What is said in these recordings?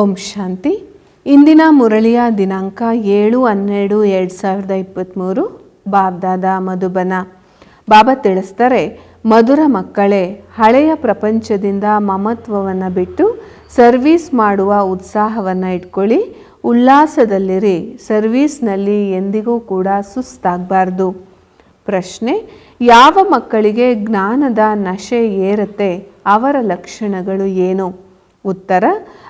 ಓಂ ಶಾಂತಿ. ಇಂದಿನ ಮುರಳಿಯ ದಿನಾಂಕ ಏಳು ಹನ್ನೆರಡು ಎರಡು ಸಾವಿರದ ಇಪ್ಪತ್ತ್ಮೂರು ಬಾಬ್ದಾದ ಮಧುಬನ. ಬಾಬಾ ತಿಳಿಸ್ತಾರೆ, ಮಧುರ ಮಕ್ಕಳೇ, ಹಳೆಯ ಪ್ರಪಂಚದಿಂದ ಮಮತ್ವವನ್ನು ಬಿಟ್ಟು ಸರ್ವೀಸ್ ಮಾಡುವ ಉತ್ಸಾಹವನ್ನು ಇಟ್ಕೊಳ್ಳಿ, ಉಲ್ಲಾಸದಲ್ಲಿರಿ, ಸರ್ವೀಸ್ನಲ್ಲಿ ಎಂದಿಗೂ ಕೂಡ ಸುಸ್ತಾಗಬಾರ್ದು. ಪ್ರಶ್ನೆ, ಯಾವ ಮಕ್ಕಳಿಗೆ ಜ್ಞಾನದ ನಶೆ ಏರುತ್ತೆ, ಅವರ ಲಕ್ಷಣಗಳು ಏನು? ಉತ್ತರ,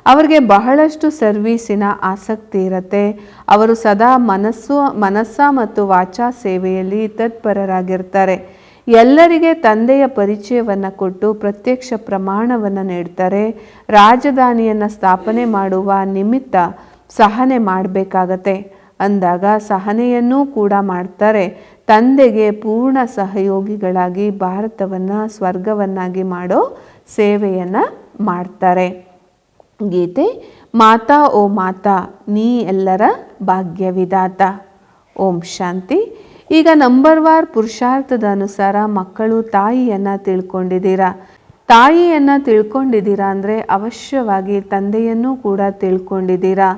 ಅವರಿಗೆ ಬಹಳಷ್ಟು ಸರ್ವೀಸಿನ ಆಸಕ್ತಿ ಇರುತ್ತೆ. ಅವರು ಸದಾ ಮನಸ್ಸು, ಮನಸ್ಸ ಮತ್ತು ವಾಚಾ ಸೇವೆಯಲ್ಲಿ ತತ್ಪರರಾಗಿರ್ತಾರೆ. ಎಲ್ಲರಿಗೆ ತಂದೆಯ ಪರಿಚಯವನ್ನು ಕೊಟ್ಟು ಪ್ರತ್ಯಕ್ಷ ಪ್ರಮಾಣವನ್ನು ನೀಡ್ತಾರೆ. ರಾಜಧಾನಿಯನ್ನು ಸ್ಥಾಪನೆ ಮಾಡುವ ನಿಮಿತ್ತ ಸಹನೆ ಮಾಡಬೇಕಾಗತ್ತೆ. ಅಂದಾಗ ಸಹನೆಯನ್ನೂ ಕೂಡ ಮಾಡ್ತಾರೆ. ತಂದೆಗೆ ಪೂರ್ಣ ಸಹಯೋಗಿಗಳಾಗಿ ಭಾರತವನ್ನು ಸ್ವರ್ಗವನ್ನಾಗಿ ಮಾಡೋ ಸೇವೆಯನ್ನು ಮಾಡ್ತಾರೆ. ಗೀತೆ, ಮಾತಾ, ಓ ಮಾತಾ, ನೀ ಎಲ್ಲರ ಭಾಗ್ಯವಿದಾತ ಓಂ ಶಾಂತಿ. ಈಗ ನಂಬರ್ ವಾರ್ ಪುರುಷಾರ್ಥದ ಅನುಸಾರ ಮಕ್ಕಳು ತಾಯಿಯನ್ನು ತಿಳ್ಕೊಂಡಿದ್ದೀರಾ? ತಾಯಿಯನ್ನು ತಿಳ್ಕೊಂಡಿದ್ದೀರಾ ಅಂದರೆ ಅವಶ್ಯವಾಗಿ ತಂದೆಯನ್ನು ಕೂಡ ತಿಳ್ಕೊಂಡಿದ್ದೀರಾ?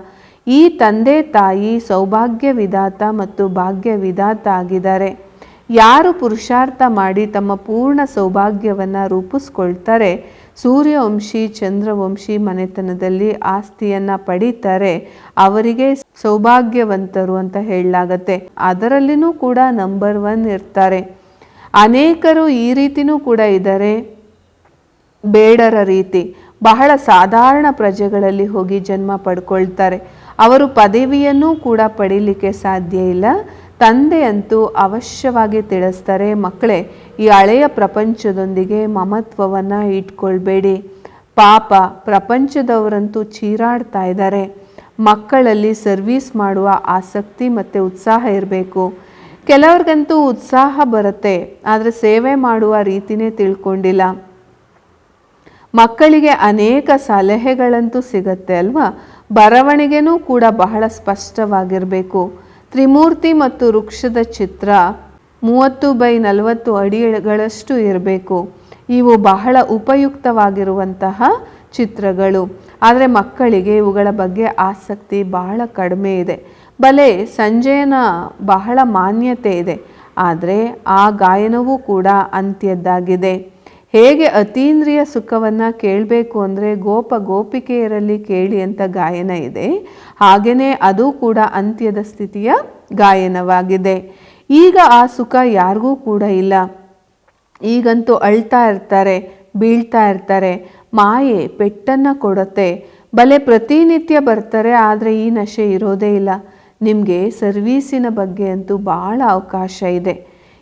ಈ ತಂದೆ ತಾಯಿ ಸೌಭಾಗ್ಯ ವಿಧಾತ ಮತ್ತು ಭಾಗ್ಯ ವಿಧಾತ ಆಗಿದ್ದಾರೆ. ಯಾರು ಪುರುಷಾರ್ಥ ಮಾಡಿ ತಮ್ಮ ಪೂರ್ಣ ಸೌಭಾಗ್ಯವನ್ನು ರೂಪಿಸ್ಕೊಳ್ತಾರೆ, ಸೂರ್ಯವಂಶಿ, ಚಂದ್ರವಂಶಿ ಮನೆತನದಲ್ಲಿ ಆಸ್ತಿಯನ್ನು ಪಡೀತಾರೆ, ಅವರಿಗೆ ಸೌಭಾಗ್ಯವಂತರು ಅಂತ ಹೇಳಲಾಗತ್ತೆ. ಅದರಲ್ಲಿನೂ ಕೂಡ ನಂಬರ್ ಒನ್ ಇರ್ತಾರೆ. ಅನೇಕರು ಈ ರೀತಿನೂ ಕೂಡ ಇದ್ದಾರೆ. ಬೇಡರ ರೀತಿ. ಬಹಳ ಸಾಧಾರಣ ಪ್ರಜೆಗಳಲ್ಲಿ ಹೋಗಿ ಜನ್ಮ ಪಡ್ಕೊಳ್ತಾರೆ. ಅವರು ಪದವಿಯನ್ನೂ ಕೂಡ ಪಡೀಲಿಕ್ಕೆ ಸಾಧ್ಯ ಇಲ್ಲ. ತಂದೆಯಂತೂ ಅವಶ್ಯವಾಗಿ ತಿಳಿಸ್ತಾರೆ, ಮಕ್ಕಳೇ, ಈ ಹಳೆಯ ಪ್ರಪಂಚದೊಂದಿಗೆ ಮಮತ್ವವನ್ನು ಇಟ್ಕೊಳ್ಬೇಡಿ. ಪಾಪ, ಪ್ರಪಂಚದವರಂತೂ ಚೀರಾಡ್ತಾ ಇದ್ದಾರೆ. ಮಕ್ಕಳಲ್ಲಿ ಸರ್ವೀಸ್ ಮಾಡುವ ಆಸಕ್ತಿ ಮತ್ತು ಉತ್ಸಾಹ ಇರಬೇಕು. ಕೆಲವ್ರಿಗಂತೂ ಉತ್ಸಾಹ ಬರುತ್ತೆ, ಆದರೆ ಸೇವೆ ಮಾಡುವ ರೀತಿನೇ ತಿಳ್ಕೊಂಡಿಲ್ಲ. ಮಕ್ಕಳಿಗೆ ಅನೇಕ ಸಲಹೆಗಳಂತೂ ಸಿಗತ್ತೆ ಅಲ್ವಾ? ಬರವಣಿಗೆನೂ ಕೂಡ ಬಹಳ ಸ್ಪಷ್ಟವಾಗಿರಬೇಕು. ತ್ರಿಮೂರ್ತಿ ಮತ್ತು ವೃಕ್ಷದ ಚಿತ್ರ ಮೂವತ್ತು ಬೈ ನಲವತ್ತು ಅಡಿಗಳಷ್ಟು ಇರಬೇಕು. ಇವು ಬಹಳ ಉಪಯುಕ್ತವಾಗಿರುವಂತಹ ಚಿತ್ರಗಳು. ಆದರೆ ಮಕ್ಕಳಿಗೆ ಇವುಗಳ ಬಗ್ಗೆ ಆಸಕ್ತಿ ಬಹಳ ಕಡಿಮೆ ಇದೆ. ಬಲೆ ಸಂಜೆಯನ ಬಹಳ ಮಾನ್ಯತೆ ಇದೆ. ಆದರೆ ಆ ಗಾಯನವೂ ಕೂಡ ಅಂತ್ಯದ್ದಾಗಿದೆ. ಹೇಗೆ ಅತೀಂದ್ರಿಯ ಸುಖವನ್ನು ಕೇಳಬೇಕು ಅಂದರೆ ಗೋಪ ಗೋಪಿಕೆಯರಲ್ಲಿ ಕೇಳಿ ಅಂತ ಗಾಯನ ಇದೆ. ಹಾಗೆಯೇ ಅದು ಕೂಡ ಅಂತ್ಯದ ಸ್ಥಿತಿಯ ಗಾಯನವಾಗಿದೆ. ಈಗ ಆ ಸುಖ ಯಾರಿಗೂ ಕೂಡ ಇಲ್ಲ. ಈಗಂತೂ ಅಳ್ತಾ ಇರ್ತಾರೆ, ಬೀಳ್ತಾ ಇರ್ತಾರೆ. ಮಾಯೆ ಪೆಟ್ಟನ್ನು ಕೊಡತ್ತೆ. ಬಲೆ ಪ್ರತಿನಿತ್ಯ ಬರ್ತಾರೆ, ಆದರೆ ಈ ನಶೆ ಇರೋದೇ ಇಲ್ಲ. ನಿಮಗೆ ಸರ್ವೀಸಿನ ಬಗ್ಗೆ ಅಂತೂ ಭಾಳ ಅವಕಾಶ ಇದೆ.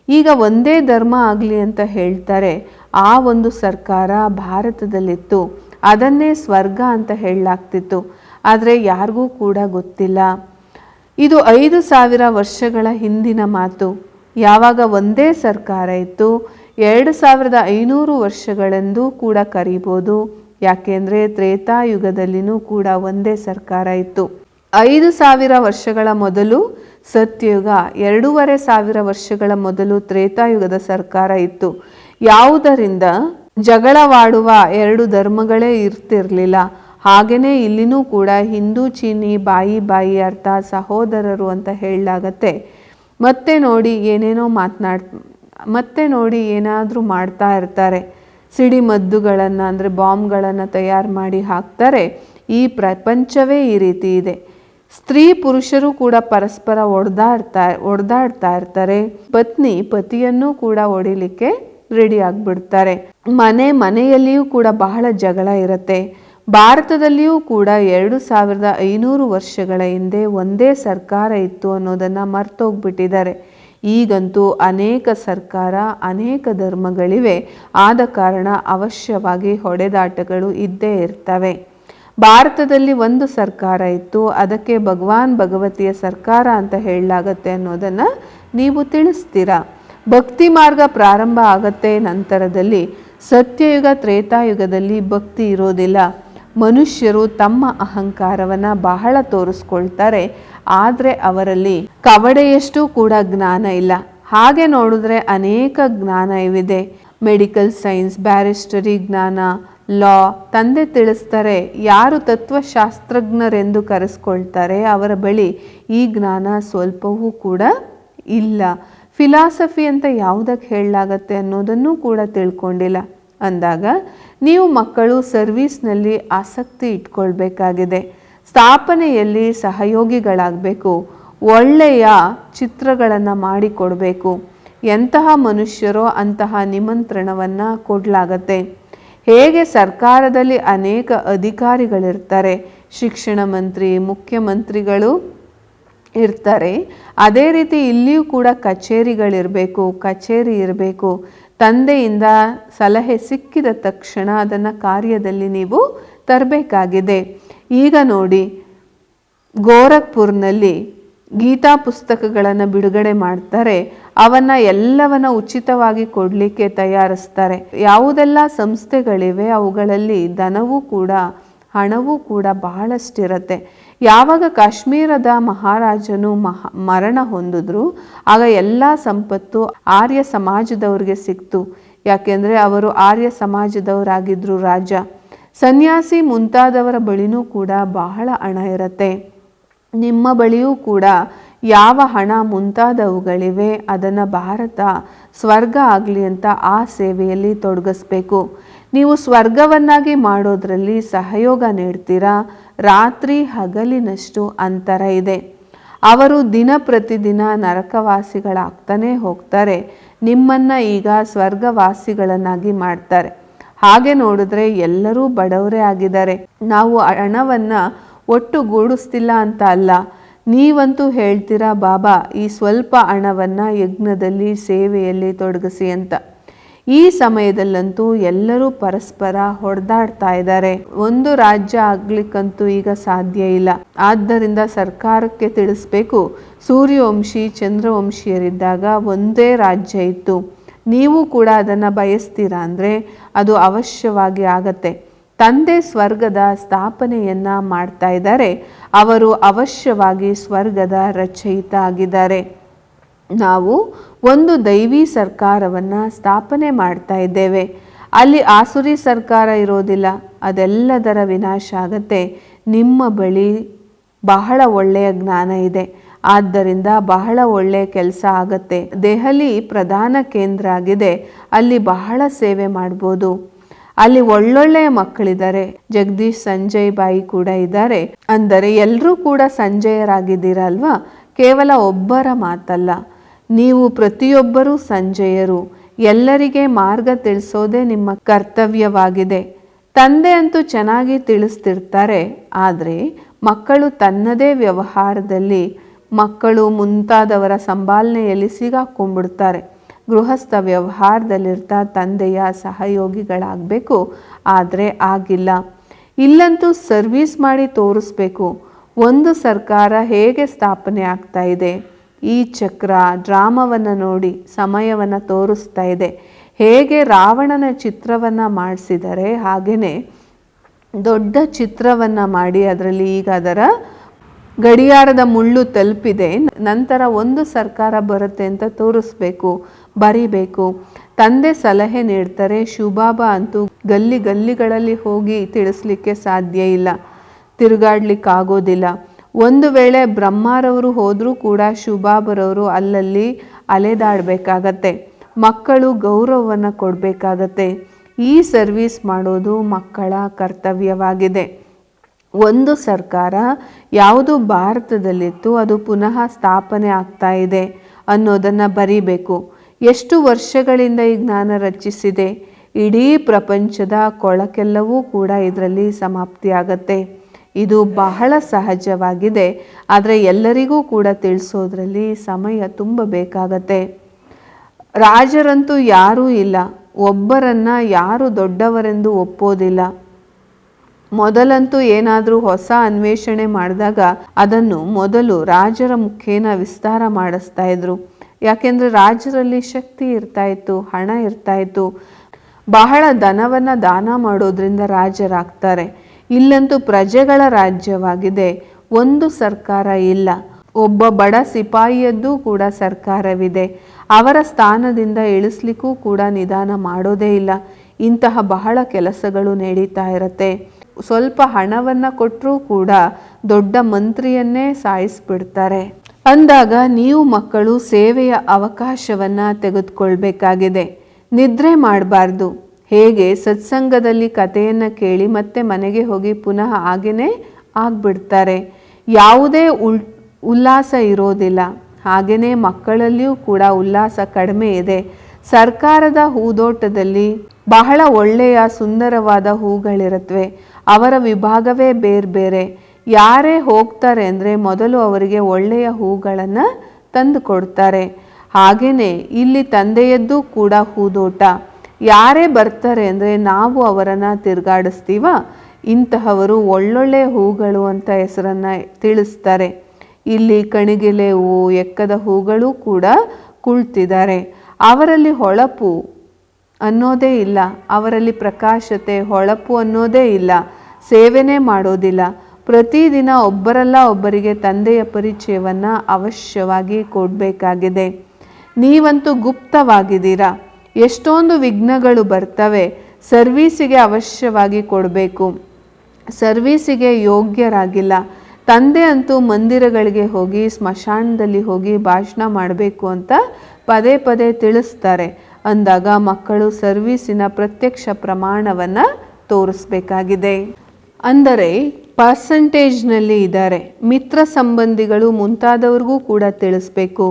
ಈಗ ಒಂದೇ ಧರ್ಮ ಆಗಲಿ ಅಂತ ಹೇಳ್ತಾರೆ. ಆ ಒಂದು ಸರ್ಕಾರ ಭಾರತದಲ್ಲಿತ್ತು. ಅದನ್ನೇ ಸ್ವರ್ಗ ಅಂತ ಹೇಳಲಾಗ್ತಿತ್ತು. ಆದರೆ ಯಾರಿಗೂ ಕೂಡ ಗೊತ್ತಿಲ್ಲ. ಇದು ಐದು ಸಾವಿರ ವರ್ಷಗಳ ಹಿಂದಿನ ಮಾತು. ಯಾವಾಗ ಒಂದೇ ಸರ್ಕಾರ ಇತ್ತು, ಎರಡು ಸಾವಿರದ ಐನೂರು ವರ್ಷಗಳೆಂದೂ ಕೂಡ ಕರೀಬೋದು. ಯಾಕೆಂದರೆ ತ್ರೇತಾಯುಗದಲ್ಲಿನೂ ಕೂಡ ಒಂದೇ ಸರ್ಕಾರ ಇತ್ತು. ಐದು ಸಾವಿರ ವರ್ಷಗಳ ಮೊದಲು ಸತ್ಯಯುಗ ಎರಡೂವರೆ ಸಾವಿರ ವರ್ಷಗಳ ಮೊದಲು ತ್ರೇತಾಯುಗದ ಸರ್ಕಾರ ಇತ್ತು. ಯಾವುದರಿಂದ? ಜಗಳವಾಡುವ ಎರಡು ಧರ್ಮಗಳೇ ಇರ್ತಿರ್ಲಿಲ್ಲ. ಹಾಗೆಯೇ ಇಲ್ಲಿನೂ ಕೂಡ ಹಿಂದೂ, ಚೀನಿ, ಬಾಯಿ ಬಾಯಿ ಅರ್ಥ, ಸಹೋದರರು ಅಂತ ಹೇಳಲಾಗತ್ತೆ. ಮತ್ತೆ ನೋಡಿ ಏನೇನೋ ಮಾತನಾಡ್, ಮತ್ತೆ ನೋಡಿ ಏನಾದರೂ ಮಾಡ್ತಾ ಇರ್ತಾರೆ. ಸಿಡಿಮದ್ದುಗಳನ್ನು ಅಂದರೆ ಬಾಂಬ್ಗಳನ್ನು ತಯಾರು ಮಾಡಿ ಹಾಕ್ತಾರೆ. ಈ ಪ್ರಪಂಚವೇ ಈ ರೀತಿ ಇದೆ. ಸ್ತ್ರೀ ಪುರುಷರು ಕೂಡ ಪರಸ್ಪರ ಒಡೆದಾಡ್ತಾ ಒಡೆದಾಡ್ತಾ ಇರ್ತಾರೆ. ಪತ್ನಿ ಪತಿಯನ್ನು ಕೂಡ ಹೊಡಿಲಿಕ್ಕೆ ರೆಡಿ ಆಗಿಬಿಡ್ತಾರೆ. ಮನೆ ಮನೆಯಲ್ಲಿಯೂ ಕೂಡ ಬಹಳ ಜಗಳ ಇರುತ್ತೆ. ಭಾರತದಲ್ಲಿಯೂ ಕೂಡ ಎರಡು ಸಾವಿರದ ಐನೂರು ವರ್ಷಗಳ ಹಿಂದೆ ಒಂದೇ ಸರ್ಕಾರ ಇತ್ತು ಅನ್ನೋದನ್ನು ಮರ್ತೋಗ್ಬಿಟ್ಟಿದ್ದಾರೆ. ಈಗಂತೂ ಅನೇಕ ಸರ್ಕಾರ, ಅನೇಕ ಧರ್ಮಗಳಿವೆ. ಆದ ಕಾರಣ ಅವಶ್ಯವಾಗಿ ಹೊಡೆದಾಟಗಳು ಇದ್ದೇ ಇರ್ತವೆ. ಭಾರತದಲ್ಲಿ ಒಂದು ಸರ್ಕಾರ ಇತ್ತು, ಅದಕ್ಕೆ ಭಗವಾನ್ ಭಗವತಿಯ ಸರ್ಕಾರ ಅಂತ ಹೇಳಲಾಗತ್ತೆ ಅನ್ನೋದನ್ನು ನೀವು ತಿಳಿಸ್ತೀರಾ? ಭಕ್ತಿ ಮಾರ್ಗ ಪ್ರಾರಂಭ ಆಗತ್ತೆ ನಂತರದಲ್ಲಿ ಸತ್ಯಯುಗ, ತ್ರೇತಾಯುಗದಲ್ಲಿ ಭಕ್ತಿ ಇರೋದಿಲ್ಲ. ಮನುಷ್ಯರು ತಮ್ಮ ಅಹಂಕಾರವನ್ನು ಬಹಳ ತೋರಿಸ್ಕೊಳ್ತಾರೆ, ಆದರೆ ಅವರಲ್ಲಿ ಕವಡೆಯಷ್ಟು ಕೂಡ ಜ್ಞಾನ ಇಲ್ಲ. ಹಾಗೆ ನೋಡಿದ್ರೆ ಅನೇಕ ಜ್ಞಾನ ಇವಿದೆ ಮೆಡಿಕಲ್ ಸೈನ್ಸ್, ಬ್ಯಾರಿಸ್ಟರಿ ಜ್ಞಾನ ಲಾ ತಂದೆ ತಿಳಿಸ್ತಾರೆ, ಯಾರು ತತ್ವಶಾಸ್ತ್ರಜ್ಞರೆಂದು ಕರೆಸ್ಕೊಳ್ತಾರೆ, ಅವರ ಬಳಿ ಈ ಜ್ಞಾನ ಸ್ವಲ್ಪವೂ ಕೂಡ ಇಲ್ಲ. ಫಿಲಾಸಫಿ ಅಂತ ಯಾವುದಕ್ಕೆ ಹೇಳಲಾಗತ್ತೆ ಅನ್ನೋದನ್ನು ಕೂಡ ತಿಳ್ಕೊಂಡಿಲ್ಲ. ಅಂದಾಗ, ನೀವು ಮಕ್ಕಳು ಸರ್ವೀಸ್ನಲ್ಲಿ ಆಸಕ್ತಿ ಇಟ್ಕೊಳ್ಬೇಕಾಗಿದೆ. ಸ್ಥಾಪನೆಯಲ್ಲಿ ಸಹಯೋಗಿಗಳಾಗಬೇಕು. ಒಳ್ಳೆಯ ಚಿತ್ರಗಳನ್ನು ಮಾಡಿಕೊಡಬೇಕು. ಎಂತಹ ಮನುಷ್ಯರೋ ಅಂತಹ ನಿಮಂತ್ರಣವನ್ನು ಕೊಡಲಾಗತ್ತೆ. ಹೇಗೆ ಸರ್ಕಾರದಲ್ಲಿ ಅನೇಕ ಅಧಿಕಾರಿಗಳಿರ್ತಾರೆ, ಶಿಕ್ಷಣ ಮಂತ್ರಿ, ಮುಖ್ಯಮಂತ್ರಿಗಳು ಇರ್ತಾರೆ, ಅದೇ ರೀತಿ ಇಲ್ಲಿಯೂ ಕೂಡ ಕಚೇರಿಗಳಿರಬೇಕು, ಕಚೇರಿ ಇರಬೇಕು. ತಂದೆಯಿಂದ ಸಲಹೆ ಸಿಕ್ಕಿದ ತಕ್ಷಣ ಅದನ್ನು ಕಾರ್ಯದಲ್ಲಿ ನೀವು ತರಬೇಕಾಗಿದೆ. ಈಗ ನೋಡಿ, ಗೋರಖ್ಪುರ್ನಲ್ಲಿ ಗೀತಾ ಪುಸ್ತಕಗಳನ್ನು ಬಿಡುಗಡೆ ಮಾಡ್ತಾರೆ. ಅವನ್ನ ಎಲ್ಲವನ್ನ ಉಚಿತವಾಗಿ ಕೊಡಲಿಕ್ಕೆ ತಯಾರಿಸ್ತಾರೆ. ಯಾವುದೆಲ್ಲ ಸಂಸ್ಥೆಗಳಿವೆ, ಅವುಗಳಲ್ಲಿ ಧನವೂ ಕೂಡ, ಹಣವೂ ಕೂಡ ಬಹಳಷ್ಟಿರತ್ತೆ. ಯಾವಾಗ ಕಾಶ್ಮೀರದ ಮಹಾರಾಜನು ಮಹ, ಮರಣ ಹೊಂದಿದ್ರು, ಆಗ ಎಲ್ಲ ಸಂಪತ್ತು ಆರ್ಯ ಸಮಾಜದವ್ರಿಗೆ ಸಿಕ್ತು. ಯಾಕೆಂದರೆ ಅವರು ಆರ್ಯ ಸಮಾಜದವರಾಗಿದ್ರು ರಾಜ. ಸನ್ಯಾಸಿ ಮುಂತಾದವರ ಬಳಿನೂ ಕೂಡ ಬಹಳ ಹಣ ಇರತ್ತೆ. ನಿಮ್ಮ ಬಳಿಯೂ ಕೂಡ ಯಾವ ಹಣ ಮುಂತಾದವುಗಳಿವೆ, ಅದನ್ನು ಭಾರತ ಸ್ವರ್ಗ ಆಗಲಿ ಅಂತ ಆ ಸೇವೆಯಲ್ಲಿ ತೊಡಗಿಸ್ಬೇಕು. ನೀವು ಸ್ವರ್ಗವನ್ನಾಗಿ ಮಾಡೋದ್ರಲ್ಲಿ ಸಹಯೋಗ ನೀಡ್ತೀರಾ? ರಾತ್ರಿ ಹಗಲಿನಷ್ಟು ಅಂತರ ಇದೆ. ಅವರು ದಿನ ಪ್ರತಿದಿನ ನರಕವಾಸಿಗಳಾಗ್ತಾನೆ ಹೋಗ್ತಾರೆ. ನಿಮ್ಮನ್ನು ಈಗ ಸ್ವರ್ಗವಾಸಿಗಳನ್ನಾಗಿ ಮಾಡ್ತಾರೆ. ಹಾಗೆ ನೋಡಿದ್ರೆ ಎಲ್ಲರೂ ಬಡವರೇ ಆಗಿದ್ದಾರೆ. ನಾವು ಹಣವನ್ನು ಒಟ್ಟುಗೂಡಿಸ್ತಿಲ್ಲ ಅಂತ ಅಲ್ಲ. ನೀವಂತೂ ಹೇಳ್ತೀರಾ, ಬಾಬಾ, ಈ ಸ್ವಲ್ಪ ಹಣವನ್ನು ಯಜ್ಞದಲ್ಲಿ, ಸೇವೆಯಲ್ಲಿ ತೊಡಗಿಸಿ ಅಂತ. ಈ ಸಮಯದಲ್ಲಂತೂ ಎಲ್ಲರೂ ಪರಸ್ಪರ ಹೊಡೆದಾಡ್ತಾ ಇದ್ದಾರೆ. ಒಂದು ರಾಜ್ಯ ಆಗ್ಲಿಕ್ಕಂತೂ ಈಗ ಸಾಧ್ಯ ಇಲ್ಲ. ಆದ್ದರಿಂದ ಸರ್ಕಾರಕ್ಕೆ ತಿಳಿಸ್ಬೇಕು, ಸೂರ್ಯವಂಶಿ, ಚಂದ್ರವಂಶಿಯರಿದ್ದಾಗ ಒಂದೇ ರಾಜ್ಯ ಇತ್ತು. ನೀವು ಕೂಡ ಅದನ್ನು ಬಯಸ್ತೀರಾ ಅಂದರೆ ಅದು ಅವಶ್ಯವಾಗಿ ಆಗತ್ತೆ. ತಂದೆ ಸ್ವರ್ಗದ ಸ್ಥಾಪನೆಯನ್ನ ಮಾಡ್ತಾ ಇದ್ದಾರೆ. ಅವರು ಅವಶ್ಯವಾಗಿ ಸ್ವರ್ಗದ ರಚಯಿತ ಆಗಿದ್ದಾರೆ ನಾವು ಒಂದು ದೈವಿ ಸರ್ಕಾರವನ್ನು ಸ್ಥಾಪನೆ ಮಾಡ್ತಾ ಇದ್ದೇವೆ. ಅಲ್ಲಿ ಆಸುರಿ ಸರ್ಕಾರ ಇರೋದಿಲ್ಲ. ಅದೆಲ್ಲದರ ವಿನಾಶ ಆಗತ್ತೆ. ನಿಮ್ಮ ಬಳಿ ಬಹಳ ಒಳ್ಳೆಯ ಜ್ಞಾನ ಇದೆ. ಆದ್ದರಿಂದ ಬಹಳ ಒಳ್ಳೆಯ ಕೆಲಸ ಆಗತ್ತೆ. ದೆಹಲಿ ಪ್ರಧಾನ ಕೇಂದ್ರ ಆಗಿದೆ. ಅಲ್ಲಿ ಬಹಳ ಸೇವೆ ಮಾಡ್ಬೋದು. ಅಲ್ಲಿ ಒಳ್ಳೊಳ್ಳೆಯ ಮಕ್ಕಳಿದ್ದಾರೆ. ಜಗದೀಶ್, ಸಂಜಯ್ ಬಾಯಿ ಕೂಡ ಇದ್ದಾರೆ. ಅಂದರೆ ಎಲ್ಲರೂ ಕೂಡ ಸಂಜಯರಾಗಿದ್ದೀರಲ್ವಾ? ಕೇವಲ ಒಬ್ಬರ ಮಾತಲ್ಲ. ನೀವು ಪ್ರತಿಯೊಬ್ಬರೂ ಸಂಜಯರು. ಎಲ್ಲರಿಗೆ ಮಾರ್ಗ ತಿಳಿಸೋದೇ ನಿಮ್ಮ ಕರ್ತವ್ಯವಾಗಿದೆ. ತಂದೆ ಅಂತೂ ಚೆನ್ನಾಗಿ ತಿಳಿಸ್ತಿರ್ತಾರೆ. ಆದರೆ ಮಕ್ಕಳು ತನ್ನದೇ ವ್ಯವಹಾರದಲ್ಲಿ ಮಕ್ಕಳು ಮುಂತಾದವರ ಸಂಭಾಲನೆಯಲ್ಲಿ ಸಿಗಾಕೊಂಡ್ಬಿಡ್ತಾರೆ. ಗೃಹಸ್ಥ ವ್ಯವಹಾರದಲ್ಲಿರ್ತಾ ತಂದೆಯ ಸಹಯೋಗಿಗಳಾಗಬೇಕು, ಆದರೆ ಆಗಿಲ್ಲ. ಇಲ್ಲಂತೂ ಸರ್ವಿಸ್ ಮಾಡಿ ತೋರಿಸ್ಬೇಕು. ಒಂದು ಸರ್ಕಾರ ಹೇಗೆ ಸ್ಥಾಪನೆ ಆಗ್ತಾ ಇದೆ? ಈ ಚಕ್ರ ಡ್ರಾಮವನ್ನು ನೋಡಿ, ಸಮಯವನ್ನು ತೋರಿಸ್ತಾ ಇದೆ. ಹೇಗೆ ರಾವಣನ ಚಿತ್ರವನ್ನು ಮಾಡಿಸಿದರೆ ಹಾಗೆಯೇ ದೊಡ್ಡ ಚಿತ್ರವನ್ನು ಮಾಡಿ ಅದರಲ್ಲಿ ಈಗ ಅದರ ಗಡಿಯಾರದ ಮುಳ್ಳು ತಲುಪಿದೆ. ನಂತರ ಒಂದು ಸರ್ಕಾರ ಬರುತ್ತೆ ಅಂತ ತೋರಿಸ್ಬೇಕು. ಬರಿಬೇಕು. ತಂದೆ ಸಲಹೆ ನೀಡ್ತಾರೆ ಶುಭಾಬಾ ಅಂತೂ ಗಲ್ಲಿ ಗಲ್ಲಿಗಳಲ್ಲಿ ಹೋಗಿ ತಿಳಿಸ್ಲಿಕ್ಕೆ ಸಾಧ್ಯ ಇಲ್ಲ. ತಿರುಗಾಡ್ಲಿಕ್ಕಾಗೋದಿಲ್ಲ. ಒಂದು ವೇಳೆ ಬ್ರಹ್ಮಾರವರು ಹೋದರೂ ಕೂಡ ಶಿವಬಾಬರವರು ಅಲ್ಲಲ್ಲಿ ಅಲೆದಾಡಬೇಕಾಗತ್ತೆ. ಮಕ್ಕಳು ಗೌರವವನ್ನು ಕೊಡಬೇಕಾಗತ್ತೆ. ಈ ಸರ್ವಿಸ್ ಮಾಡೋದು ಮಕ್ಕಳ ಕರ್ತವ್ಯವಾಗಿದೆ. ಒಂದು ಸರ್ಕಾರ ಯಾವುದು ಭಾರತದಲ್ಲಿತ್ತು ಅದು ಪುನಃ ಸ್ಥಾಪನೆ ಆಗ್ತಾ ಇದೆ ಅನ್ನೋದನ್ನು ಬರೀಬೇಕು. ಎಷ್ಟು ವರ್ಷಗಳಿಂದ ಈ ಜ್ಞಾನ ರಚಿಸಿದೆ? ಇಡೀ ಪ್ರಪಂಚದ ಕೊಳಕೆಲ್ಲವೂ ಕೂಡ ಇದರಲ್ಲಿ ಸಮಾಪ್ತಿಯಾಗತ್ತೆ. ಇದು ಬಹಳ ಸಹಜವಾಗಿದೆ. ಆದರೆ ಎಲ್ಲರಿಗೂ ಕೂಡ ತಿಳಿಸೋದ್ರಲ್ಲಿ ಸಮಯ ತುಂಬ ಬೇಕಾಗತ್ತೆ. ರಾಜರಂತೂ ಯಾರೂ ಇಲ್ಲ. ಒಬ್ಬರನ್ನ ಯಾರು ದೊಡ್ಡವರೆಂದು ಒಪ್ಪೋದಿಲ್ಲ. ಮೊದಲಂತೂ ಏನಾದರೂ ಹೊಸ ಅನ್ವೇಷಣೆ ಮಾಡಿದಾಗ ಅದನ್ನು ಮೊದಲು ರಾಜರ ಮುಖೇನ ವಿಸ್ತಾರ ಮಾಡಿಸ್ತಾ ಇದ್ರು. ಯಾಕೆಂದ್ರೆ ರಾಜರಲ್ಲಿ ಶಕ್ತಿ ಇರ್ತಾ ಇತ್ತು, ಹಣ ಇರ್ತಾ ಇತ್ತು. ಬಹಳ ಧನವನ್ನು ದಾನ ಮಾಡೋದ್ರಿಂದ ರಾಜರಾಗ್ತಾರೆ. ಇಲ್ಲಂತೂ ಪ್ರಜೆಗಳ ರಾಜ್ಯವಾಗಿದೆ. ಒಂದು ಸರ್ಕಾರ ಇಲ್ಲ. ಒಬ್ಬ ಬಡ ಸಿಪಾಯಿಯದ್ದು ಕೂಡ ಸರ್ಕಾರವಿದೆ. ಅವರ ಸ್ಥಾನದಿಂದ ಇಳಿಸ್ಲಿಕ್ಕೂ ಕೂಡ ನಿಧಾನ ಮಾಡೋದೇ ಇಲ್ಲ. ಇಂತಹ ಬಹಳ ಕೆಲಸಗಳು ನಡೀತಾ ಇರುತ್ತೆ. ಸ್ವಲ್ಪ ಹಣವನ್ನು ಕೊಟ್ಟರೂ ಕೂಡ ದೊಡ್ಡ ಮಂತ್ರಿಯನ್ನೇ ಸಾಯಿಸ್ಬಿಡ್ತಾರೆ. ಅಂದಾಗ ನೀವು ಮಕ್ಕಳು ಸೇವೆಯ ಅವಕಾಶವನ್ನು ತೆಗೆದುಕೊಳ್ಬೇಕಾಗಿದೆ. ನಿದ್ರೆ ಮಾಡಬಾರ್ದು. ಹೇಗೆ? ಸತ್ಸಂಗದಲ್ಲಿ ಕಥೆಯನ್ನು ಕೇಳಿ ಮತ್ತೆ ಮನೆಗೆ ಹೋಗಿ ಪುನಃ ಹಾಗೆಯೇ ಆಗ್ಬಿಡ್ತಾರೆ. ಯಾವುದೇ ಉಲ್ ಉಲ್ಲಾಸ ಇರೋದಿಲ್ಲ. ಹಾಗೆಯೇ ಮಕ್ಕಳಲ್ಲಿಯೂ ಕೂಡ ಉಲ್ಲಾಸ ಕಡಿಮೆ ಇದೆ. ಸರ್ಕಾರದ ಹೂದೋಟದಲ್ಲಿ ಬಹಳ ಒಳ್ಳೆಯ ಸುಂದರವಾದ ಹೂಗಳಿರುತ್ತವೆ ಅವರ ವಿಭಾಗವೇ ಬೇರೆ ಬೇರೆ ಯಾರೇ ಹೋಗ್ತಾರೆ ಅಂದರೆ ಮೊದಲು ಅವರಿಗೆ ಒಳ್ಳೆಯ ಹೂಗಳನ್ನು ತಂದು ಕೊಡ್ತಾರೆ. ಹಾಗೆಯೇ ಇಲ್ಲಿ ತಂದೆಯದ್ದು ಕೂಡ ಹೂದೋಟ. ಯಾರೇ ಬರ್ತಾರೆ ಅಂದರೆ ನಾವು ಅವರನ್ನು ತಿರುಗಾಡಿಸ್ತೀವ? ಇಂತಹವರು ಒಳ್ಳೊಳ್ಳೆಯ ಹೂಗಳು ಅಂತ ಹೆಸರನ್ನು ತಿಳಿಸ್ತಾರೆ. ಇಲ್ಲಿ ಕಣಿಗೆಲೆ ಹೂವು ಎಕ್ಕದ ಹೂಗಳು ಕೂಡ ಕುಳ್ತಿದ್ದಾರೆ. ಅವರಲ್ಲಿ ಹೊಳಪು ಅನ್ನೋದೇ ಇಲ್ಲ. ಅವರಲ್ಲಿ ಪ್ರಕಾಶತೆ, ಹೊಳಪು ಅನ್ನೋದೇ ಇಲ್ಲ. ಸೇವೆನೇ ಮಾಡೋದಿಲ್ಲ. ಪ್ರತಿದಿನ ಒಬ್ಬರಲ್ಲ ಒಬ್ಬರಿಗೆ ತಂದೆಯ ಪರಿಚಯವನ್ನು ಅವಶ್ಯವಾಗಿ ಕೊಡಬೇಕಾಗಿದೆ. ನೀವಂತೂ ಗುಪ್ತವಾಗಿದ್ದೀರಾ. ಎಷ್ಟೊಂದು ವಿಘ್ನಗಳು ಬರ್ತವೆ. ಸರ್ವೀಸಿಗೆ ಅವಶ್ಯವಾಗಿ ಕೊಡಬೇಕು. ಸರ್ವೀಸಿಗೆ ಯೋಗ್ಯರಾಗಿಲ್ಲ. ತಂದೆ ಅಂತೂ ಮಂದಿರಗಳಿಗೆ ಹೋಗಿ, ಸ್ಮಶಾನದಲ್ಲಿ ಹೋಗಿ ಭಾಷಣ ಮಾಡಬೇಕು ಅಂತ ಪದೇ ಪದೇ ತಿಳಿಸ್ತಾರೆ. ಅಂದಾಗ ಮಕ್ಕಳು ಸರ್ವೀಸಿನ ಪ್ರತ್ಯಕ್ಷ ಪ್ರಮಾಣವನ್ನು ತೋರಿಸ್ಬೇಕಾಗಿದೆ. ಅಂದರೆ ಪರ್ಸಂಟೇಜ್ನಲ್ಲಿ ಇದ್ದಾರೆ. ಮಿತ್ರ ಸಂಬಂಧಿಗಳು ಮುಂತಾದವ್ರಿಗೂ ಕೂಡ ತಿಳಿಸ್ಬೇಕು.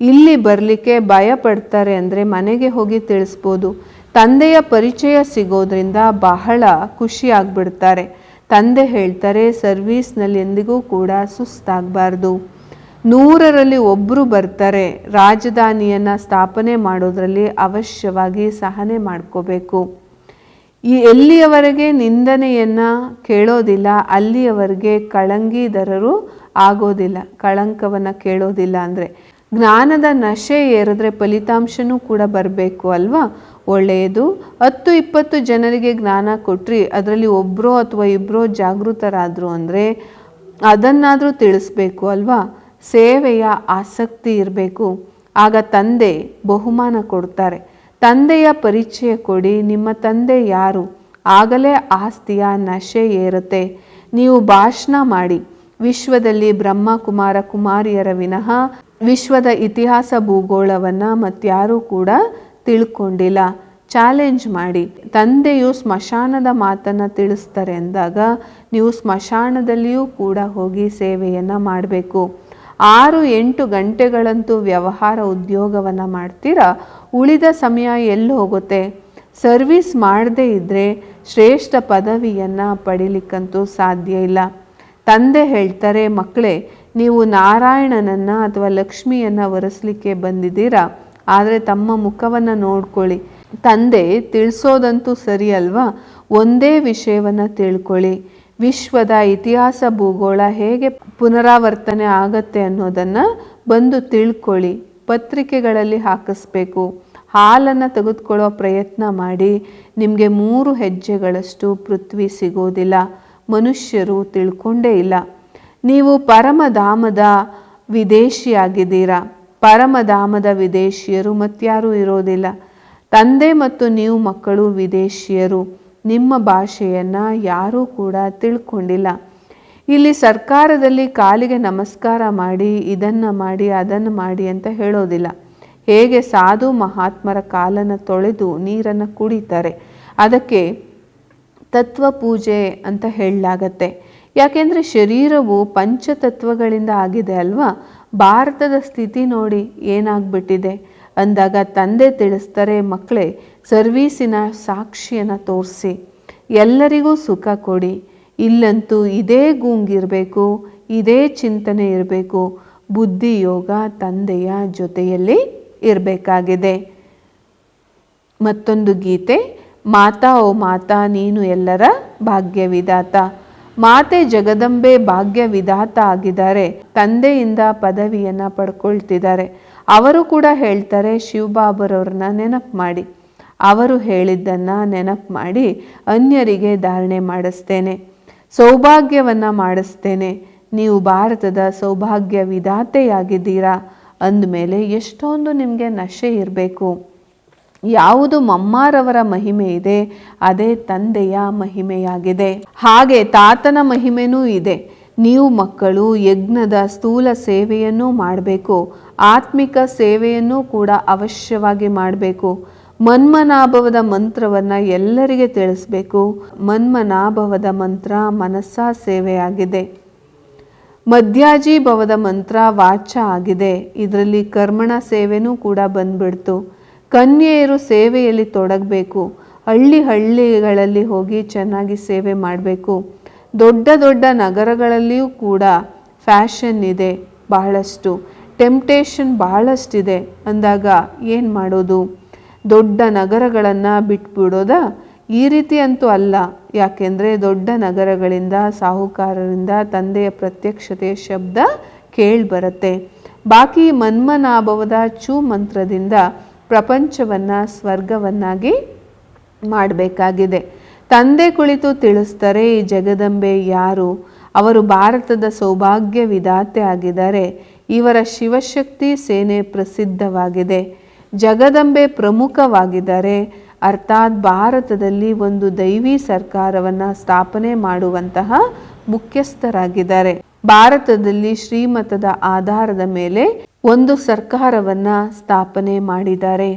ಇಲ್ಲಿ ಬರಲಿಕ್ಕೆ ಭಯ ಪಡ್ತಾರೆ ಅಂದರೆ ಮನೆಗೆ ಹೋಗಿ ತಿಳಿಸ್ಬೋದು. ತಂದೆಯ ಪರಿಚಯ ಸಿಗೋದ್ರಿಂದ ಬಹಳ ಖುಷಿ ಆಗಿಬಿಡ್ತಾರೆ. ತಂದೆ ಹೇಳ್ತಾರೆ, ಸರ್ವೀಸ್ನಲ್ಲಿ ಎಂದಿಗೂ ಕೂಡ ಸುಸ್ತಾಗಬಾರ್ದು. ನೂರರಲ್ಲಿ ಒಬ್ಬರು ಬರ್ತಾರೆ. ರಾಜಧಾನಿಯನ್ನು ಸ್ಥಾಪನೆ ಮಾಡೋದರಲ್ಲಿ ಅವಶ್ಯವಾಗಿ ಸಹನೆ ಮಾಡ್ಕೋಬೇಕು. ಈ ಎಲ್ಲಿಯವರೆಗೆ ನಿಂದನೆಯನ್ನು ಕೇಳೋದಿಲ್ಲ, ಅಲ್ಲಿಯವರೆಗೆ ಕಳಂಗಿದರರು ಆಗೋದಿಲ್ಲ. ಕಳಂಕವನ್ನು ಕೇಳೋದಿಲ್ಲ ಅಂದರೆ ಜ್ಞಾನದ ನಶೆ ಏರಿದ್ರೆ ಫಲಿತಾಂಶನೂ ಕೂಡ ಬರಬೇಕು ಅಲ್ವಾ? ಒಳ್ಳೆಯದು. ಹತ್ತು ಇಪ್ಪತ್ತು ಜನರಿಗೆ ಜ್ಞಾನ ಕೊಟ್ರಿ, ಅದರಲ್ಲಿ ಒಬ್ಬರೋ ಅಥವಾ ಇಬ್ಬರೋ ಜಾಗೃತರಾದರು ಅಂದರೆ ಅದನ್ನಾದರೂ ತಿಳಿಸ್ಬೇಕು ಅಲ್ವಾ? ಸೇವೆಯ ಆಸಕ್ತಿ ಇರಬೇಕು. ಆಗ ತಂದೆ ಬಹುಮಾನ ಕೊಡ್ತಾರೆ. ತಂದೆಯ ಪರಿಚಯ ಕೊಡಿ, ನಿಮ್ಮ ತಂದೆ ಯಾರು? ಆಗಲೇ ಆಸ್ತಿಯ ನಶೆ ಏರುತ್ತೆ. ನೀವು ಭಾಷಣ ಮಾಡಿ. ವಿಶ್ವದಲ್ಲಿ ಬ್ರಹ್ಮ ಕುಮಾರ ಕುಮಾರಿಯರ ವಿನಃ ವಿಶ್ವದ ಇತಿಹಾಸ ಭೂಗೋಳವನ್ನು ಮತ್ತಾರೂ ಕೂಡ ತಿಳ್ಕೊಂಡಿಲ್ಲ. ಚಾಲೆಂಜ್ ಮಾಡಿ. ತಂದೆಯು ಸ್ಮಶಾನದ ಮಾತನ್ನು ತಿಳಿಸ್ತಾರೆ ಅಂದಾಗ ನೀವು ಸ್ಮಶಾನದಲ್ಲಿಯೂ ಕೂಡ ಹೋಗಿ ಸೇವೆಯನ್ನು ಮಾಡಬೇಕು. ಆರು ಎಂಟು ಗಂಟೆಗಳಂತೂ ವ್ಯವಹಾರ ಉದ್ಯೋಗವನ್ನು ಮಾಡ್ತೀರಾ? ಉಳಿದ ಸಮಯ ಎಲ್ಲಿ ಹೋಗುತ್ತೆ? ಸರ್ವಿಸ್ ಮಾಡದೇ ಇದ್ದರೆ ಶ್ರೇಷ್ಠ ಪದವಿಯನ್ನು ಪಡಿಲಿಕ್ಕಂತೂ ಸಾಧ್ಯ ಇಲ್ಲ. ತಂದೆ ಹೇಳ್ತಾರೆ ಮಕ್ಕಳೇ ನೀವು ನಾರಾಯಣನನ್ನು ಅಥವಾ ಲಕ್ಷ್ಮಿಯನ್ನು ಒರೆಸಲಿಕ್ಕೆ ಬಂದಿದ್ದೀರಾ? ಆದರೆ ತಮ್ಮ ಮುಖವನ್ನು ನೋಡ್ಕೊಳ್ಳಿ. ತಂದೆ, ತಿಳಿಸೋದಂತೂ ಸರಿ ಅಲ್ವಾ? ಒಂದೇ ವಿಷಯವನ್ನು ತಿಳ್ಕೊಳ್ಳಿ. ವಿಶ್ವದ ಇತಿಹಾಸ ಭೂಗೋಳ ಹೇಗೆ ಪುನರಾವರ್ತನೆ ಆಗತ್ತೆ ಅನ್ನೋದನ್ನು ಬಂದು ತಿಳ್ಕೊಳ್ಳಿ, ಪತ್ರಿಕೆಗಳಲ್ಲಿ ಹಾಕಿಸ್ಬೇಕು. ಹಾಲನ್ನು ತೆಗೆದುಕೊಳ್ಳೋ ಪ್ರಯತ್ನ ಮಾಡಿ, ನಿಮಗೆ ಮೂರು ಹೆಜ್ಜೆಗಳಷ್ಟು ಪೃಥ್ವಿ ಸಿಗೋದಿಲ್ಲ, ಮನುಷ್ಯರು ತಿಳ್ಕೊಂಡೇ ಇಲ್ಲ. ನೀವು ಪರಮಧಾಮದ ವಿದೇಶಿಯಾಗಿದ್ದೀರಾ? ಪರಮಧಾಮದ ವಿದೇಶಿಯರು ಮತ್ತಾರೂ ಇರೋದಿಲ್ಲ. ತಂದೆ ಮತ್ತು ನೀವು ಮಕ್ಕಳು ವಿದೇಶಿಯರು. ನಿಮ್ಮ ಭಾಷೆಯನ್ನು ಯಾರೂ ಕೂಡ ತಿಳ್ಕೊಂಡಿಲ್ಲ. ಇಲ್ಲಿ ಸರ್ಕಾರದಲ್ಲಿ ಕಾಲಿಗೆ ನಮಸ್ಕಾರ ಮಾಡಿ, ಇದನ್ನು ಮಾಡಿ, ಅದನ್ನು ಮಾಡಿ ಅಂತ ಹೇಳೋದಿಲ್ಲ. ಹೇಗೆ ಸಾಧು ಮಹಾತ್ಮರ ಕಾಲನ್ನು ತೊಳೆದು ನೀರನ್ನು ಕುಡಿತಾರೆ, ಅದಕ್ಕೆ ತತ್ವ ಪೂಜೆ ಅಂತ ಹೇಳಲಾಗತ್ತೆ. ಯಾಕೆಂದರೆ ಶರೀರವು ಪಂಚತತ್ವಗಳಿಂದ ಆಗಿದೆ ಅಲ್ವಾ? ಭಾರತದ ಸ್ಥಿತಿ ನೋಡಿ ಏನಾಗ್ಬಿಟ್ಟಿದೆ? ಅಂದಾಗ ತಂದೆ ತಿಳಿಸ್ತಾರೆ ಮಕ್ಕಳೇ ಸರ್ವೀಸಿನ ಸಾಕ್ಷಿಯನ್ನು ತೋರಿಸಿ, ಎಲ್ಲರಿಗೂ ಸುಖ ಕೊಡಿ. ಇಲ್ಲಂತೂ ಇದೇ ಗೂಂಗಿರಬೇಕು, ಇದೇ ಚಿಂತನೆ ಇರಬೇಕು ಬುದ್ಧಿ ಯೋಗ ತಂದೆಯ ಜೊತೆಯಲ್ಲಿ ಇರಬೇಕಾಗಿದೆ. ಮತ್ತೊಂದು ಗೀತೆ, ಮಾತಾ ಓ ಮಾತಾ, ನೀನು ಎಲ್ಲರ ಭಾಗ್ಯವಿದಾತ ಮಾತೆ ಜಗದಂಬೆ ಭಾಗ್ಯವಿದಾತ ಆಗಿದ್ದಾರೆ, ತಂದೆಯಿಂದ ಪದವಿಯನ್ನು ಪಡ್ಕೊಳ್ತಿದ್ದಾರೆ. ಅವರು ಕೂಡ ಹೇಳ್ತಾರೆ, ಶಿವಬಾಬರವ್ರನ್ನ ನೆನಪು ಮಾಡಿ. ಅವರು ಹೇಳಿದ್ದನ್ನು ನೆನಪು ಮಾಡಿ ಅನ್ಯರಿಗೆ ಧಾರಣೆ ಮಾಡಿಸ್ತೇನೆ. ಸೌಭಾಗ್ಯವನ್ನು ಮಾಡಿಸ್ತೇನೆ. ನೀವು ಭಾರತದ ಸೌಭಾಗ್ಯ ವಿಧಾತೆಯಾಗಿದ್ದೀರಾ? ಅಂದಮೇಲೆ ಎಷ್ಟೊಂದು ನಿಮಗೆ ನಶೆ ಇರಬೇಕು. ಯಾವುದು ಮಮ್ಮಾರವರ ಮಹಿಮೆ ಇದೆ, ಅದೇ ತಂದೆಯ ಮಹಿಮೆಯಾಗಿದೆ. ಹಾಗೆ ತಾತನ ಮಹಿಮೆನೂ ಇದೆ. ನೀವು ಮಕ್ಕಳು, ಯಜ್ಞದ ಸ್ಥೂಲ ಸೇವೆಯನ್ನು ಮಾಡಬೇಕು. ಆತ್ಮಿಕ ಸೇವೆಯನ್ನು ಕೂಡ ಅವಶ್ಯವಾಗಿ ಮಾಡಬೇಕು. ಮನ್ಮನಾಭವದ ಮಂತ್ರವನ್ನು ಎಲ್ಲರಿಗೆ ತಿಳಿಸ್ಬೇಕು. ಮನ್ಮನಾಭವದ ಮಂತ್ರ ಮನಸ್ಸ ಸೇವೆಯಾಗಿದೆ ಮಧ್ಯಾಜಿ ಭವದ ಮಂತ್ರ ವಾಚ ಆಗಿದೆ. ಇದರಲ್ಲಿ ಕರ್ಮಣ ಸೇವೆನೂ ಕೂಡ ಬಂದ್ಬಿಡ್ತು. ಕನ್ಯೆಯರು ಸೇವೆಯಲ್ಲಿ ತೊಡಗಬೇಕು. ಹಳ್ಳಿ ಹಳ್ಳಿಗಳಲ್ಲಿ ಹೋಗಿ ಚೆನ್ನಾಗಿ ಸೇವೆ ಮಾಡಬೇಕು. ದೊಡ್ಡ ದೊಡ್ಡ ನಗರಗಳಲ್ಲಿಯೂ ಕೂಡ ಫ್ಯಾಷನ್ ಇದೆ ಬಹಳಷ್ಟು. ಟೆಂಪ್ಟೇಷನ್ ಬಹಳಷ್ಟಿದೆ. ಅಂದಾಗ ಏನು ಮಾಡೋದು? ದೊಡ್ಡ ನಗರಗಳನ್ನು ಬಿಟ್ಬಿಡೋದಾ ಈ ರೀತಿ ಅಂತೂ ಅಲ್ಲ. ಯಾಕೆಂದರೆ ದೊಡ್ಡ ನಗರಗಳಿಂದ, ಸಾಹುಕಾರರಿಂದ ತಂದೆಯ ಪ್ರತ್ಯಕ್ಷತೆಯ ಶಬ್ದ ಕೇಳಿಬರುತ್ತೆ. ಬಾಕಿ ಮನ್ಮನಾಭವದ ಚೂ ಮಂತ್ರದಿಂದ ಪ್ರಪಂಚವನ್ನು ಸ್ವರ್ಗವನ್ನಾಗಿ ಮಾಡಬೇಕಾಗಿದೆ. ತಂದೆ ಕುಳಿತು ತಿಳಿಸ್ತಾರೆ, ಈ ಜಗದಂಬೆ ಯಾರು? ಅವರು ಭಾರತದ ಸೌಭಾಗ್ಯ ವಿಧಾತೆ ಆಗಿದ್ದಾರೆ. ಇವರ ಶಿವಶಕ್ತಿ ಸೇನೆ ಪ್ರಸಿದ್ಧವಾಗಿದೆ. ಜಗದಂಬೆ ಪ್ರಮುಖವಾಗಿದ್ದಾರೆ, ಅರ್ಥಾತ್ ಭಾರತದಲ್ಲಿ ಒಂದು ದೈವಿ ಸರ್ಕಾರವನ್ನು ಸ್ಥಾಪನೆ ಮಾಡುವಂತಹ ಮುಖ್ಯಸ್ಥರಾಗಿದ್ದಾರೆ. ಭಾರತದಲ್ಲಿ ಶ್ರೀಮತದ ಆಧಾರದ ಮೇಲೆ ಒಂದು ಸರ್ಕಾರವನ್ನ ಸ್ಥಾಪನೆ ಮಾಡಿದ್ದಾರೆ.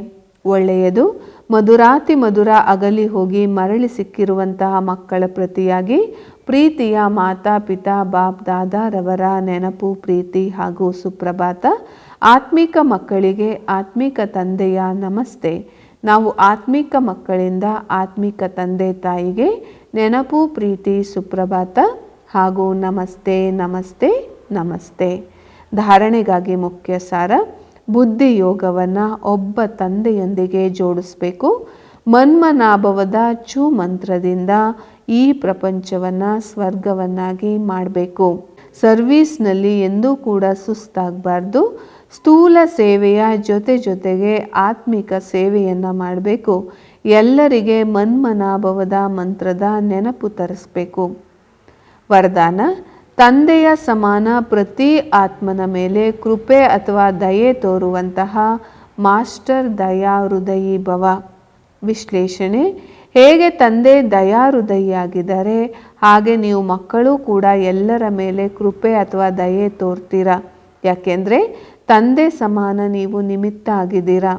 ಒಳ್ಳೆಯದು, ಮಧುರಾತಿ ಮಧುರ ಅಗಲಿ ಹೋಗಿ ಮರಳಿ ಸಿಕ್ಕಿರುವಂತಹ ಮಕ್ಕಳ ಪ್ರತಿಯಾಗಿ ಪ್ರೀತಿಯ ಮಾತಾ ಪಿತಾ ಬಾಪ್ ದಾದಾರವರ ನೆನಪು, ಪ್ರೀತಿ ಹಾಗೂ ಸುಪ್ರಭಾತ ಆತ್ಮಿಕ ಮಕ್ಕಳಿಗೆ ಆತ್ಮಿಕ ತಂದೆಯ ನಮಸ್ತೆ. ನಾವು ಆತ್ಮಿಕ ಮಕ್ಕಳಿಂದ ಆತ್ಮಿಕ ತಂದೆ ತಾಯಿಗೆ ನೆನಪು, ಪ್ರೀತಿ, ಸುಪ್ರಭಾತ ಹಾಗೂ ನಮಸ್ತೆ ನಮಸ್ತೆ ನಮಸ್ತೆ. ಧಾರಣೆಗಾಗಿ ಮುಖ್ಯ ಸಾರ, ಬುದ್ಧಿ ಯೋಗವನ್ನು ಒಬ್ಬ ತಂದೆಯೊಂದಿಗೆ ಜೋಡಿಸ್ಬೇಕು. ಮನ್ಮನಾಭವದ ಚು ಮಂತ್ರದಿಂದ ಈ ಪ್ರಪಂಚವನ್ನು ಸ್ವರ್ಗವನ್ನಾಗಿ ಮಾಡಬೇಕು. ಸರ್ವೀಸ್ನಲ್ಲಿ ಎಂದೂ ಕೂಡ ಸುಸ್ತಾಗಬಾರ್ದು. ಸ್ಥೂಲ ಸೇವೆಯ ಜೊತೆ ಜೊತೆಗೆ ಆತ್ಮಿಕ ಸೇವೆಯನ್ನು ಮಾಡಬೇಕು. ಎಲ್ಲರಿಗೆ ಮನ್ಮನಾಭವದ ಮಂತ್ರದ ನೆನಪು ತರಿಸ್ಬೇಕು. ವರದಾನ, ತಂದೆಯ ಸಮಾನ ಪ್ರತಿ ಆತ್ಮನ ಮೇಲೆ ಕೃಪೆ ಅಥವಾ ದಯೆ ತೋರುವಂತಹ ಮಾಸ್ಟರ್ ದಯಾ ಹೃದಯಿ ಭವ. ವಿಶ್ಲೇಷಣೆ, ಹೇಗೆ ತಂದೆ ದಯಾ ಹೃದಯಿಯಾಗಿದ್ದಾರೆ ಹಾಗೆ ನೀವು ಮಕ್ಕಳು ಕೂಡ ಎಲ್ಲರ ಮೇಲೆ ಕೃಪೆ ಅಥವಾ ದಯೆ ತೋರ್ತೀರಾ? ಯಾಕೆಂದರೆ ತಂದೆ ಸಮಾನ ನೀವು ನಿಮಿತ್ತ ಆಗಿದ್ದೀರಾ?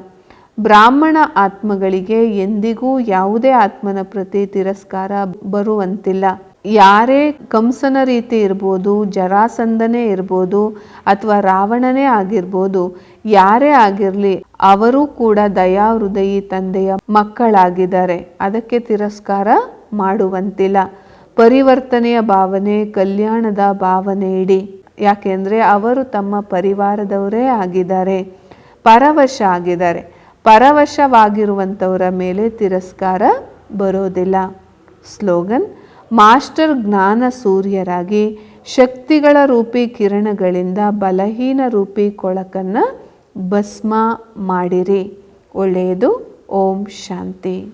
ಬ್ರಾಹ್ಮಣ ಆತ್ಮಗಳಿಗೆ ಎಂದಿಗೂ ಯಾವುದೇ ಆತ್ಮನ ಪ್ರತಿ ತಿರಸ್ಕಾರ ಬರುವಂತಿಲ್ಲ. ಯಾರೇ ಕಂಸನ ರೀತಿ ಇರ್ಬೋದು ಜರಾಸಂದನೇ ಇರ್ಬೋದು, ಅಥವಾ ರಾವಣನೇ ಆಗಿರ್ಬೋದು, ಯಾರೇ ಆಗಿರಲಿ, ಅವರು ಕೂಡ ದಯಾ ಹೃದಯಿ ತಂದೆಯ ಮಕ್ಕಳಾಗಿದ್ದಾರೆ. ಅದಕ್ಕೆ ತಿರಸ್ಕಾರ ಮಾಡುವಂತಿಲ್ಲ. ಪರಿವರ್ತನೆಯ ಭಾವನೆ, ಕಲ್ಯಾಣದ ಭಾವನೆ ಇಡಿ. ಯಾಕೆಂದರೆ ಅವರು ತಮ್ಮ ಪರಿವಾರದವರೇ ಆಗಿದ್ದಾರೆ, ಪರವಶ ಆಗಿದ್ದಾರೆ. ಪರವಶವಾಗಿರುವಂಥವರ ಮೇಲೆ ತಿರಸ್ಕಾರ ಬರೋದಿಲ್ಲ. ಸ್ಲೋಗನ್, ಮಾಸ್ಟರ್ ಜ್ಞಾನ ಸೂರ್ಯರಾಗಿ ಶಕ್ತಿಗಳ ರೂಪಿ ಕಿರಣಗಳಿಂದ ಬಲಹೀನ ರೂಪಿ ಕೊಳಕನ್ನು ಭಸ್ಮ ಮಾಡಿರಿ. ಒಳ್ಳೆಯದು. ಓಂ ಶಾಂತಿ.